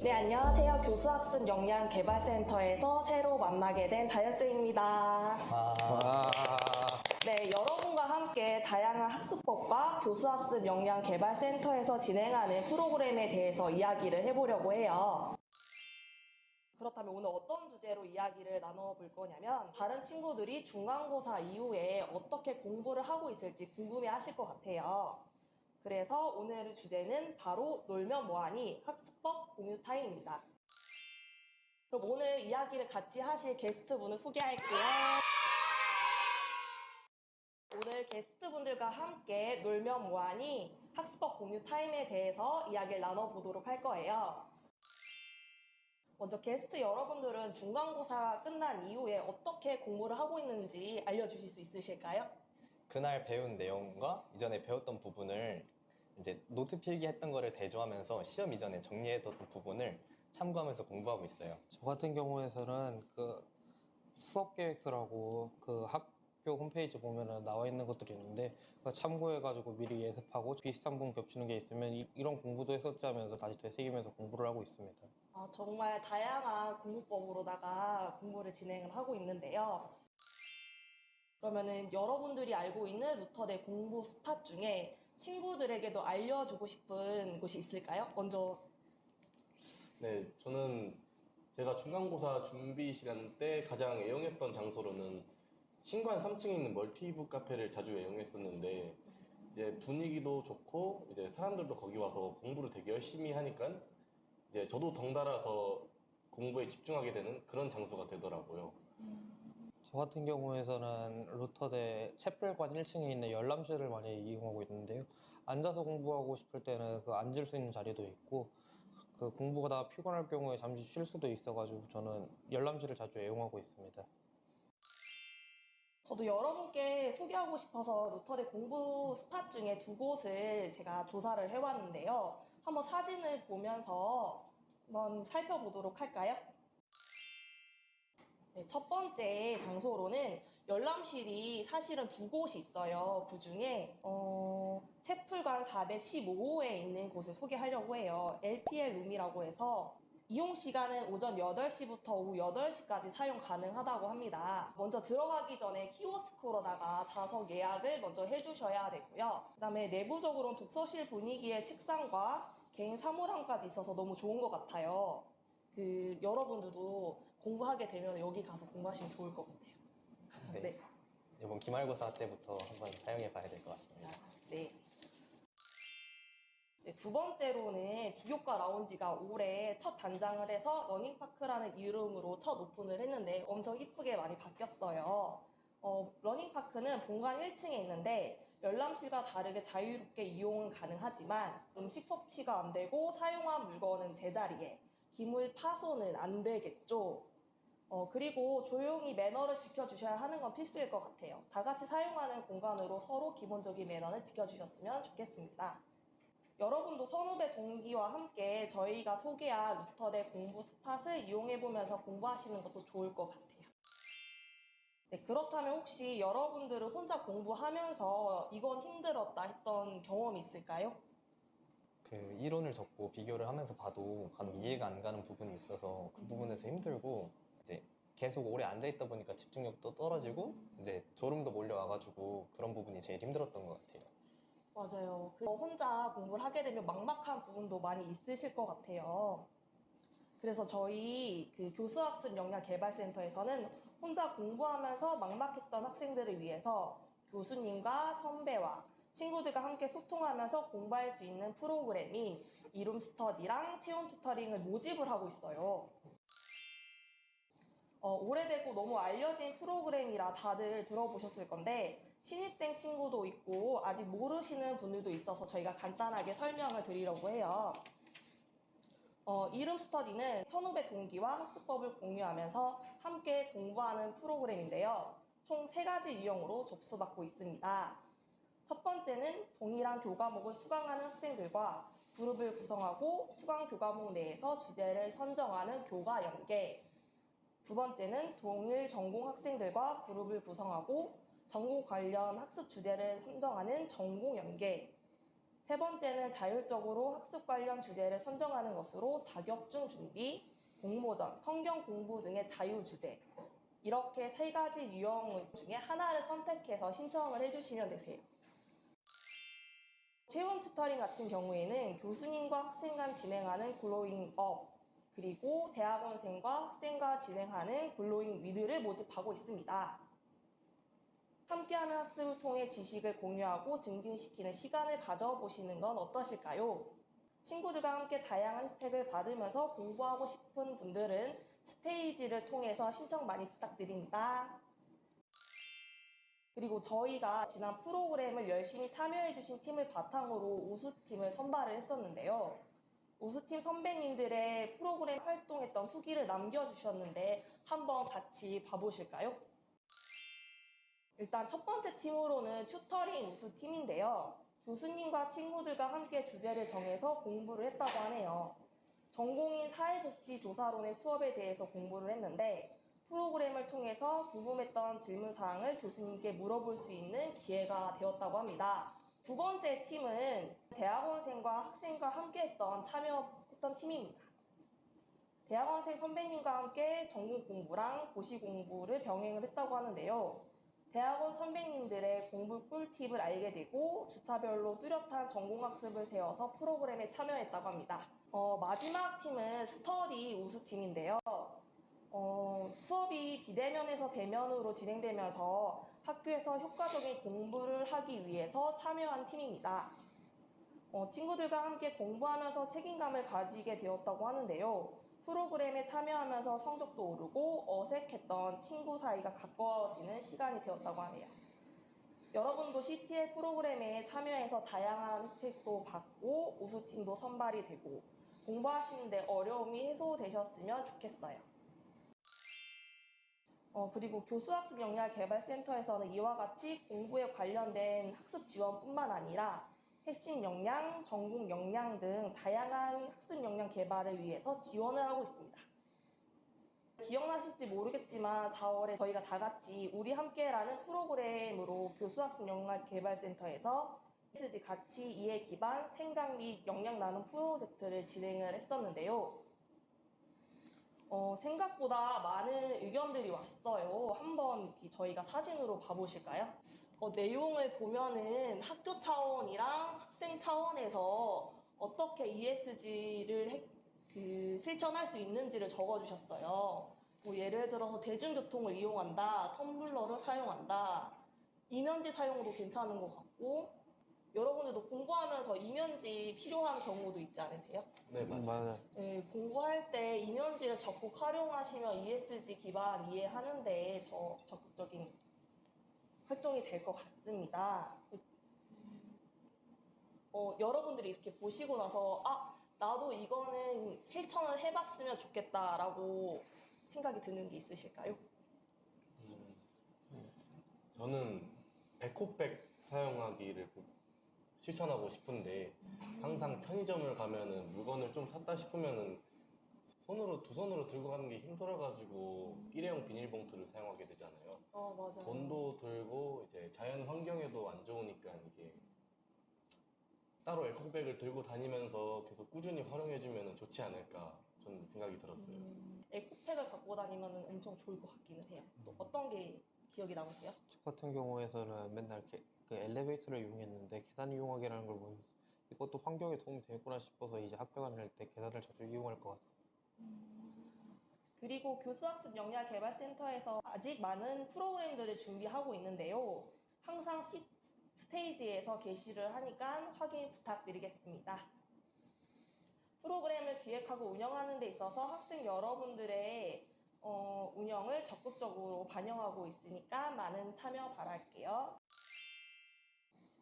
네, 안녕하세요. 교수학습 역량 개발센터에서 새로 만나게 된 다현쌤입니다. 아, 네, 여러분과 함께 다양한 학습법과 교수학습 역량 개발센터에서 진행하는 프로그램에 대해서 이야기를 해보려고 해요. 그렇다면 오늘 어떤 주제로 이야기를 나눠볼 거냐면 다른 친구들이 중간고사 이후에 어떻게 공부를 하고 있을지 궁금해 하실 것 같아요. 그래서 오늘의 주제는 바로 놀면 뭐하니 학습법 공유 타임입니다. 그럼 오늘 이야기를 같이 하실 게스트분을 소개할게요. 오늘 게스트분들과 함께 놀면 뭐하니 학습법 공유 타임에 대해서 이야기를 나눠보도록 할 거예요. 먼저 게스트 여러분들은 중간고사가 끝난 이후에 어떻게 공부를 하고 있는지 알려주실 수 있으실까요? 그날 배운 내용과 이전에 배웠던 부분을 이제 노트 필기했던 거를 대조하면서 시험 이전에 정리해뒀던 부분을 참고하면서 공부하고 있어요. 저 같은 경우에서는 그 수업 계획서라고 그 학교 홈페이지 보면은 나와 있는 것들이 있는데 그거 참고해가지고 미리 예습하고 비슷한 부분 겹치는 게 있으면 이, 런 공부도 했었지 하면서 다시 되새기면서 공부를 하고 있습니다. 아, 정말 다양한 공부법으로다가 공부를 진행을 하고 있는데요. 그러면은 여러분들이 알고 있는 루터대 공부 스팟 중에 친구들에게도 알려주고 싶은 곳이 있을까요? 먼저 네, 저는 제가 중간고사 준비 시간 때 가장 애용했던 장소로는 신관 3층에 있는 멀티북 카페를 자주 애용했었는데 이제 분위기도 좋고 이제 사람들도 거기 와서 공부를 되게 열심히 하니까 이제 저도 덩달아서 공부에 집중하게 되는 그런 장소가 되더라고요. 저 같은 경우에서는 루터대 채플관 1층에 있는 열람실을 많이 이용하고 있는데요. 앉아서 공부하고 싶을 때는 그 앉을 수 있는 자리도 있고 그 공부가 다 피곤할 경우에 잠시 쉴 수도 있어가지고 저는 열람실을 자주 애용하고 있습니다. 저도 여러분께 소개하고 싶어서 루터대 공부 스팟 중에 두 곳을 제가 조사를 해왔는데요. 한번 사진을 보면서 한번 살펴보도록 할까요? 네, 첫 번째 장소로는 열람실이 사실은 두 곳이 있어요. 그 중에 어, 채플관 415호에 있는 곳을 소개하려고 해요. LPL 룸이라고 해서 이용 시간은 오전 8시부터 오후 8시까지 사용 가능하다고 합니다. 먼저 들어가기 전에 키오스크로다가 좌석 예약을 먼저 해주셔야 되고요. 그 다음에 내부적으로는 독서실 분위기의 책상과 개인 사물함까지 있어서 너무 좋은 것 같아요. 그 여러분들도 공부하게 되면 여기 가서 공부하시면 좋을 것 같아요. 네. 네. 이번 기말고사 때부터 한번 사용해 봐야 될 것 같습니다. 네. 네, 두 번째로는 비교과 나온 지가 올해 첫 단장을 해서 러닝파크라는 이름으로 첫 오픈을 했는데 엄청 이쁘게 많이 바뀌었어요. 어, 러닝파크는 본관 1층에 있는데 열람실과 다르게 자유롭게 이용은 가능하지만 음식 섭취가 안 되고 사용한 물건은 제자리에 기물 파손은 안 되겠죠. 어, 그리고 조용히 매너를 지켜주셔야 하는 건 필수일 것 같아요. 다 같이 사용하는 공간으로 서로 기본적인 매너를 지켜주셨으면 좋겠습니다. 여러분도 선후배 동기와 함께 저희가 소개한 루터대 공부 스팟을 이용해보면서 공부하시는 것도 좋을 것 같아요. 네, 그렇다면 혹시 여러분들은 혼자 공부하면서 이건 힘들었다 했던 경험이 있을까요? 그 이론을 적고 비교를 하면서 봐도 간혹 이해가 안 가는 부분이 있어서 그 부분에서 힘들고 이제 계속 오래 앉아 있다 보니까 집중력도 떨어지고 이제 졸음도 몰려와가지고 그런 부분이 제일 힘들었던 것 같아요. 맞아요. 그 혼자 공부를 하게 되면 막막한 부분도 많이 있으실 것 같아요. 그래서 저희 그 교수학습 역량 개발센터에서는 혼자 공부하면서 막막했던 학생들을 위해서 교수님과 선배와 친구들과 함께 소통하면서 공부할 수 있는 프로그램인 이룸 스터디랑 체험 튜터링을 모집을 하고 있어요. 어, 오래되고 너무 알려진 프로그램이라 다들 들어보셨을 건데 신입생 친구도 있고 아직 모르시는 분들도 있어서 저희가 간단하게 설명을 드리려고 해요. 어, 이름 스터디는 선후배 동기와 학습법을 공유하면서 함께 공부하는 프로그램인데요. 총 세 가지 유형으로 접수받고 있습니다. 첫 번째는 동일한 교과목을 수강하는 학생들과 그룹을 구성하고 수강 교과목 내에서 주제를 선정하는 교과 연계. 두 번째는 동일 전공 학생들과 그룹을 구성하고 전공 관련 학습 주제를 선정하는 전공 연계. 세 번째는 자율적으로 학습 관련 주제를 선정하는 것으로 자격증 준비, 공모전, 성경 공부 등의 자유 주제. 이렇게 세 가지 유형 중에 하나를 선택해서 신청을 해주시면 되세요. 체험 튜터링 같은 경우에는 교수님과 학생 간 진행하는 글로잉 업, 그리고 대학원생과 학생과 진행하는 글로잉 위드를 모집하고 있습니다. 함께하는 학습을 통해 지식을 공유하고 증진시키는 시간을 가져보시는 건 어떠실까요? 친구들과 함께 다양한 혜택을 받으면서 공부하고 싶은 분들은 스테이지를 통해서 신청 많이 부탁드립니다. 그리고 저희가 지난 프로그램을 열심히 참여해주신 팀을 바탕으로 우수팀을 선발을 했었는데요. 우수팀 선배님들의 프로그램 활동했던 후기를 남겨주셨는데 한번 같이 봐보실까요? 일단 첫 번째 팀으로는 튜터링 우수팀인데요. 교수님과 친구들과 함께 주제를 정해서 공부를 했다고 하네요. 전공인 사회복지조사론의 수업에 대해서 공부를 했는데 프로그램을 통해서 궁금했던 질문 사항을 교수님께 물어볼 수 있는 기회가 되었다고 합니다. 두 번째 팀은 대학원생과 학생과 함께했던 참여했던 팀입니다. 대학원생 선배님과 함께 전공 공부랑 고시 공부를 병행을 했다고 하는데요. 대학원 선배님들의 공부 꿀팁을 알게 되고 주차별로 뚜렷한 전공학습을 세워서 프로그램에 참여했다고 합니다. 어, 마지막 팀은 스터디 우수팀인데요. 어, 수업이 비대면에서 대면으로 진행되면서 학교에서 효과적인 공부를 하기 위해서 참여한 팀입니다. 어, 친구들과 함께 공부하면서 책임감을 가지게 되었다고 하는데요. 프로그램에 참여하면서 성적도 오르고 어색했던 친구 사이가 가까워지는 시간이 되었다고 하네요. 여러분도 CTL 프로그램에 참여해서 다양한 혜택도 받고 우수팀도 선발이 되고 공부하시는데 어려움이 해소되셨으면 좋겠어요. 어, 그리고 교수학습 역량 개발센터에서는 이와 같이 공부에 관련된 학습 지원뿐만 아니라 핵심 역량, 전공 역량 등 다양한 학습 역량 개발을 위해서 지원을 하고 있습니다. 기억나실지 모르겠지만 4월에 저희가 다 같이 우리 함께라는 프로그램으로 교수학습 역량 개발센터에서 SG 가치 이해 기반 생각 및 역량 나눔 프로젝트를 진행을 했었는데요. 어, 생각보다 많은 의견들이 왔어요. 한번 저희가 사진으로 봐보실까요? 어, 내용을 보면은 학교 차원이랑 학생 차원에서 어떻게 ESG를 그 실천할 수 있는지를 적어주셨어요. 뭐 예를 들어서 대중교통을 이용한다, 텀블러를 사용한다, 이면지 사용도 괜찮은 것 같고, 여러분들도 공부하면서 이면지 필요한 경우도 있지 않으세요? 네, 맞아요. 네, 공부할 때 이면지를 적극 활용하시면 ESG 기반 이해하는데 더 적극적인 활동이 될 것 같습니다. 어, 여러분들이 이렇게 보시고 나서 아 나도 이거는 실천을 해봤으면 좋겠다라고 생각이 드는 게 있으실까요? 음, 저는 에코백 사용하기를 꼭 실천하고 싶은데 항상 편의점을 가면은 물건을 좀 샀다 싶으면은 손으로 두 손으로 들고 가는 게 힘들어가지고 일회용 비닐봉투를 사용하게 되잖아요. 어 맞아요. 돈도 들고 이제 자연 환경에도 안 좋으니까 이게 따로 에코백을 들고 다니면서 계속 꾸준히 활용해주면 좋지 않을까 저는 생각이 들었어요. 음, 에코백을 갖고 다니면 엄청 좋을 것 같기는 해요. 또 어떤 게 기억이 남으세요? 저 같은 경우에서는 맨날 이렇게 그 엘리베이터를 이용했는데 계단 이용하기라는 걸 보면서 이것도 환경에 도움이 되겠구나 싶어서 이제 학교 다닐 때 계단을 자주 이용할 것 같습니다. 그리고 교수학습 역량 개발센터에서 아직 많은 프로그램들을 준비하고 있는데요. 항상 시, 스테이지에서 게시를 하니까 확인 부탁드리겠습니다. 프로그램을 기획하고 운영하는 데 있어서 학생 여러분들의 어, 운영을 적극적으로 반영하고 있으니까 많은 참여 바랄게요.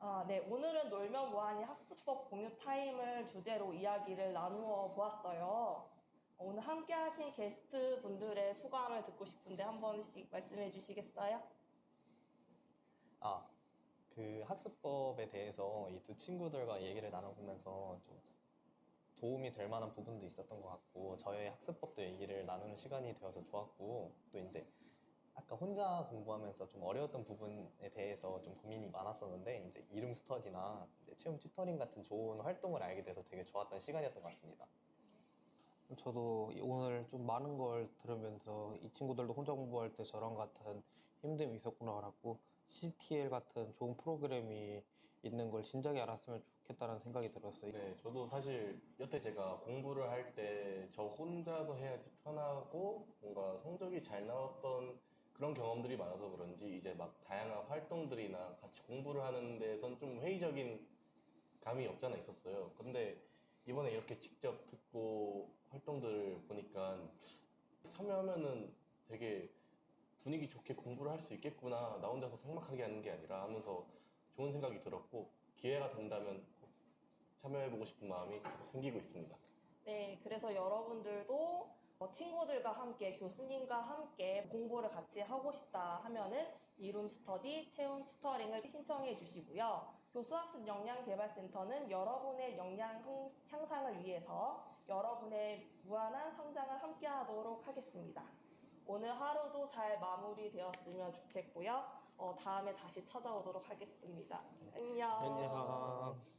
아, 네, 오늘은 놀면 뭐하니 학습법 공유 타임을 주제로 이야기를 나누어 보았어요. 오늘 함께 하신 게스트 분들의 소감을 듣고 싶은데 한 번씩 말씀해 주시겠어요? 아, 그 학습법에 대해서 이 두 친구들과 얘기를 나눠보면서 좀 도움이 될 만한 부분도 있었던 것 같고 저희 학습법도 얘기를 나누는 시간이 되어서 좋았고 또 이제 아까 혼자 공부하면서 좀 어려웠던 부분에 대해서 좀 고민이 많았었는데 이제 이름 스터디나 이제 체험 튜터링 같은 좋은 활동을 알게 돼서 되게 좋았던 시간이었던 것 같습니다. 저도 오늘 좀 많은 걸 들으면서 이 친구들도 혼자 공부할 때 저랑 같은 힘듦이 있었구나 알았고 CTL 같은 좋은 프로그램이 있는 걸 진작에 알았으면 좋겠다는 생각이 들었어요. 네, 저도 사실 여태 제가 공부를 할 때 저 혼자서 해야지 편하고 뭔가 성적이 잘 나왔던 그런 경험들이 많아서 그런지 이제 막 다양한 활동들이나 같이 공부를 하는 데선 좀 회의적인 감이 없지 않아 있었어요. 근데 이번에 이렇게 직접 듣고 활동들을 보니까 참여하면은 되게 분위기 좋게 공부를 할 수 있겠구나. 나 혼자서 삭막하게 하는 게 아니라 하면서 좋은 생각이 들었고 기회가 된다면 꼭 참여해보고 싶은 마음이 계속 생기고 있습니다. 네, 그래서 여러분들도 어, 친구들과 함께 교수님과 함께 공부를 같이 하고 싶다 하면은 이룸 스터디 체험 튜터링을 신청해 주시고요. 교수학습 역량 개발센터는 여러분의 역량 향- 향상을 위해서 여러분의 무한한 성장을 함께 하도록 하겠습니다. 오늘 하루도 잘 마무리되었으면 좋겠고요. 어, 다음에 다시 찾아오도록 하겠습니다. 안녕. 안녕.